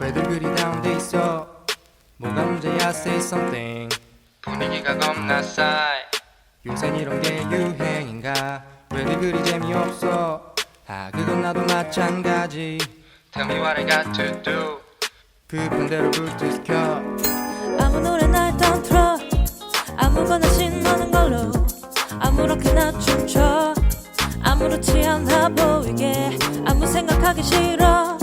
왜들 그리 다운돼 있어. 뭐가 문제야 say something. 분위기가 겁나 싸이 요샌 이런 게 유행인가? 왜들 그리 재미없어. 아 그건 나도 마찬가지 Tell me what I got to do. 급한 대로 블루투스 켜. 아무 노래나 일단 틀어. 아무거나 신나는 걸로. 아무렇게나 춤춰. 아무렇지 않아 보이게. 아무 생각하기 싫어.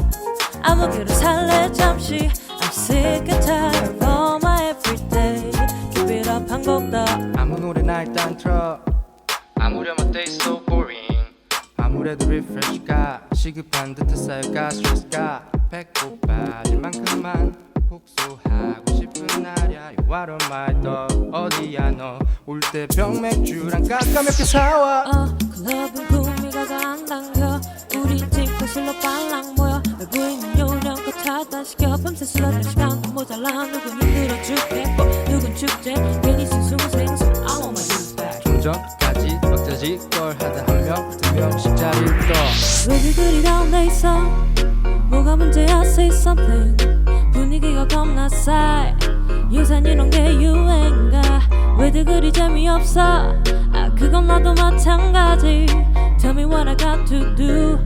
아무개로 살래 잠시. I'm sick and tired of all my everyday. Keep it up 한곡더 아무 노래나 일단 틀어. 아무렴한 day so boring 아무래도 리프레시가 시급한 듯해 쌓여가 스트레스가 배고파질 만큼만 복수하고 싶은 날이야. You what on my dog. 어디야 너? 올때 병맥주랑 깎아 몇개 사와. 어, 클럽은 구미가 안 당겨. 우리 뒷거실로 빨랑 모여. 외부에 있는 요령껏 차단시켜. 밤새 술하는 시간도 모자라. 누군 힘들어 죽겠 걸 하다 한명두 명씩 자리를 떠 왜들 그리 다운돼 있어 뭐가 문제야? Say something. 분위기가 겁나 싸해 유산 이런 게 유행인가. 왜들 그리 재미없어? 아 그건 나도 마찬가지. Tell me what I got to do.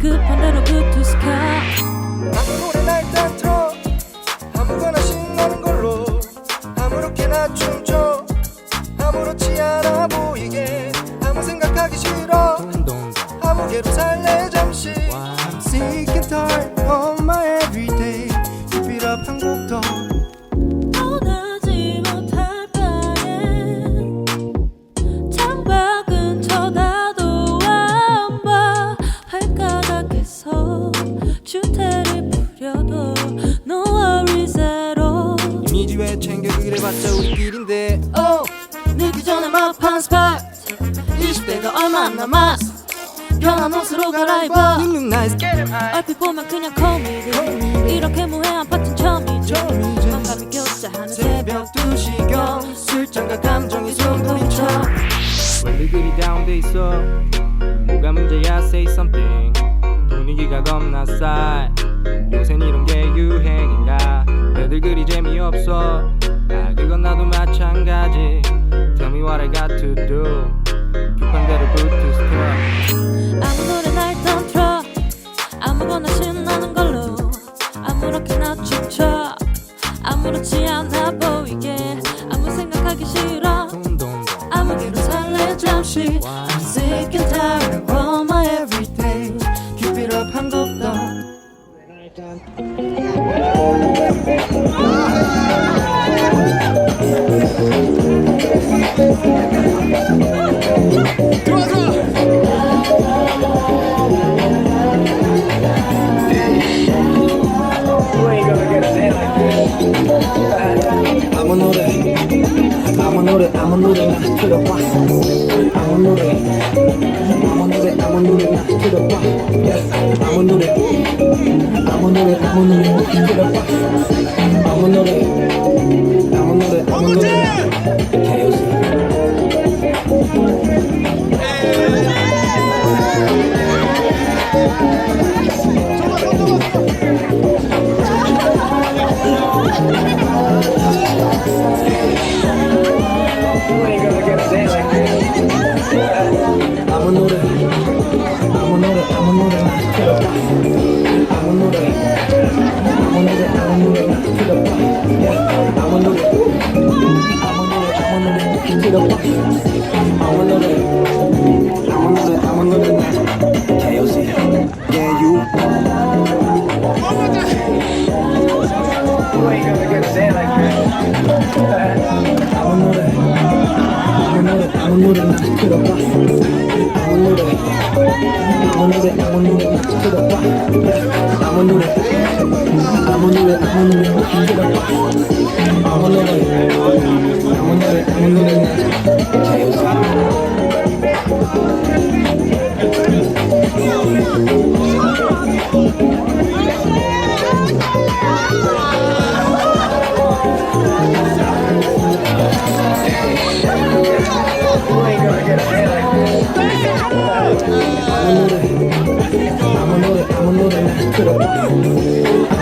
급한 대로 블루투스 켜. 아무 노래나 일 살래 잠시. I'm sick and tired of my everyday. Keep it up 한곡더 원하지 못할 바엔 창밖은 쳐다도 안 봐. 발가락에서 주태를 부려도 No worries at all. 이미지 왜 챙겨 그래봤자 우리끼린데. Oh, 늦기 전에 막판 스팟. 20대가 얼마 안 남았어 편한 옷으로 갈아입어. You look nice. Get him high. 얼핏 보면 그냥 코미디. 이렇게 무해한 파티는 처음이지. 맘감이 교차하는 새벽 2시경 술잔과 감정이 손부딪혀 왜들 그리 다운돼 있어. 뭐가 문제야 say something. 분위기가 겁나 싸. 요샌 이런 게 유행인가? 왜들 그리 재미없어. 아 그건 나도 마찬가지. Tell me what I got to do 급한 대로 블루투스 켜 아무 노래나 일단 틀어 아무거나 신나는 걸로. 아무렇게나 춤춰 아무렇지 않아 보이게. 아무 생각하기 싫어. 아무개로 살래 잠시 I'm sick and tired of all my everyday. Keep it up 한곡더 아무 들어봐 아무 노래 아무 노래 아무 노래 나 들어봐 yeah. 아무 노래 아무 노래 아무 노래 나 들어봐 아무 노래 아무 노래 아무 노래나 개요새 아무 아무 노래 아무 노래 노래 나 들어봐 아무 노래 I'm a mother, I'm a mother, I'm a mother, I'm a mother.